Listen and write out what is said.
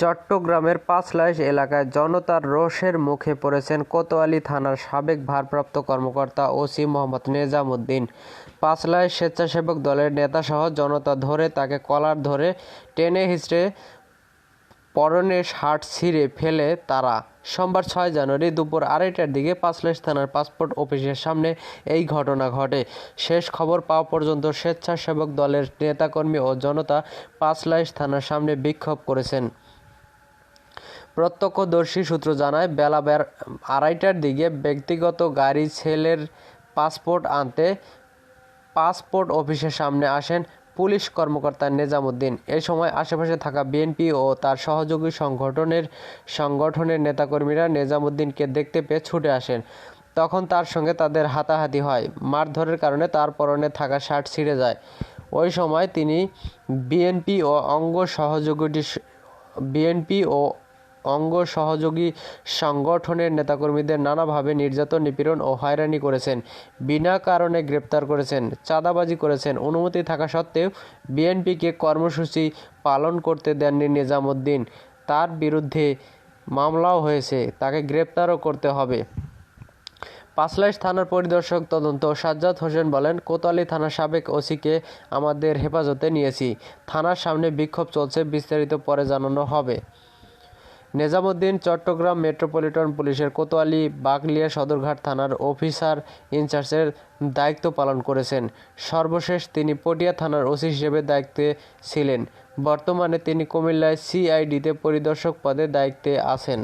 চট্টগ্রামের পাঁচলাইশ এলাকায় জনতার রোষের মুখে পড়েছেন কোতোয়ালি থানার সাবেক ভারপ্রাপ্ত কর্মকর্তা ওসি মোহাম্মদ নেজামুদ্দিন। পাঁচলাইশ স্বেচ্ছাসেবক দলের নেতাসহ জনতা ধরে তাকে কলার ধরে টেনে হিঁচড়ে পরনের শার্ট ছিঁড়ে ফেলে তারা। সোমবার ছয় জানুয়ারি দুপুর আড়াইটার দিকে পাঁচলাইশ থানার পাসপোর্ট অফিসের সামনে এই ঘটনা ঘটে। শেষ খবর পাওয়া পর্যন্ত স্বেচ্ছাসেবক দলের নেতাকর্মী ও জনতা পাঁচলাইশ থানার সামনে বিক্ষোভ করেছেন। প্রত্যক্ষদর্শী সূত্র জানায় বেলা আড়াইটার দিকে ব্যক্তিগত গাড়ি ছেলের পাসপোর্ট আনতে পাসপোর্ট অফিসের সামনে আসেন পুলিশ কর্মকর্তা নেজামুদ্দিন। এ সময় আশেপাশে থাকা বিএনপি ও তার সহযোগী সংগঠনের সংগঠনের নেতাকর্মীরা নেজামুদ্দিনকে দেখতে পেয়ে ছুটে আসেন। তখন তার সঙ্গে তাদের হাতাহাতি হয়। মারধরের কারণে তার পরনে থাকা শার্ট ছিঁড়ে যায়। ওই সময় তিনি বিএনপি ও অঙ্গ সহযোগী বিএনপি ও অঙ্গ সহযোগী সংগঠনের নেতাকর্মীদের নানাভাবে নির্যাতন, নিপীড়ন ও হয়রানি করেছেন। বিনা কারণে গ্রেপ্তার করেছেন, চাঁদাবাজি করেছেন। অনুমতি থাকা সত্ত্বেও বিএনপিকে কর্মসূচি পালন করতে দেননি নিজামুদ্দিন। তার বিরুদ্ধে মামলাও হয়েছে, তাকে গ্রেপ্তারও করতে হবে। পাঁচলাইশ থানার পরিদর্শক তদন্ত, সাজ্জাদ হোসেন বলেন, কোতোয়ালি থানার সাবেক ওসিকে আমাদের হেফাজতে নিয়েছি। থানার সামনে বিক্ষোভ চলছে, বিস্তারিত পরে জানানো হবে। নেজামুদ্দিন চট্টগ্রাম মেট্রোপলিটন পুলিশের কোতোয়ালি বাগলিয়া সদরঘাট থানার অফিসার ইনচার্জের দায়িত্ব পালন করেছেন। সর্বশেষ তিনি পটিয়া থানার ওসি হিসেবে দায়িত্বে ছিলেন। বর্তমানে তিনি কুমিল্লায় সিআইডিতে পরিদর্শক পদে দায়িত্বে আছেন।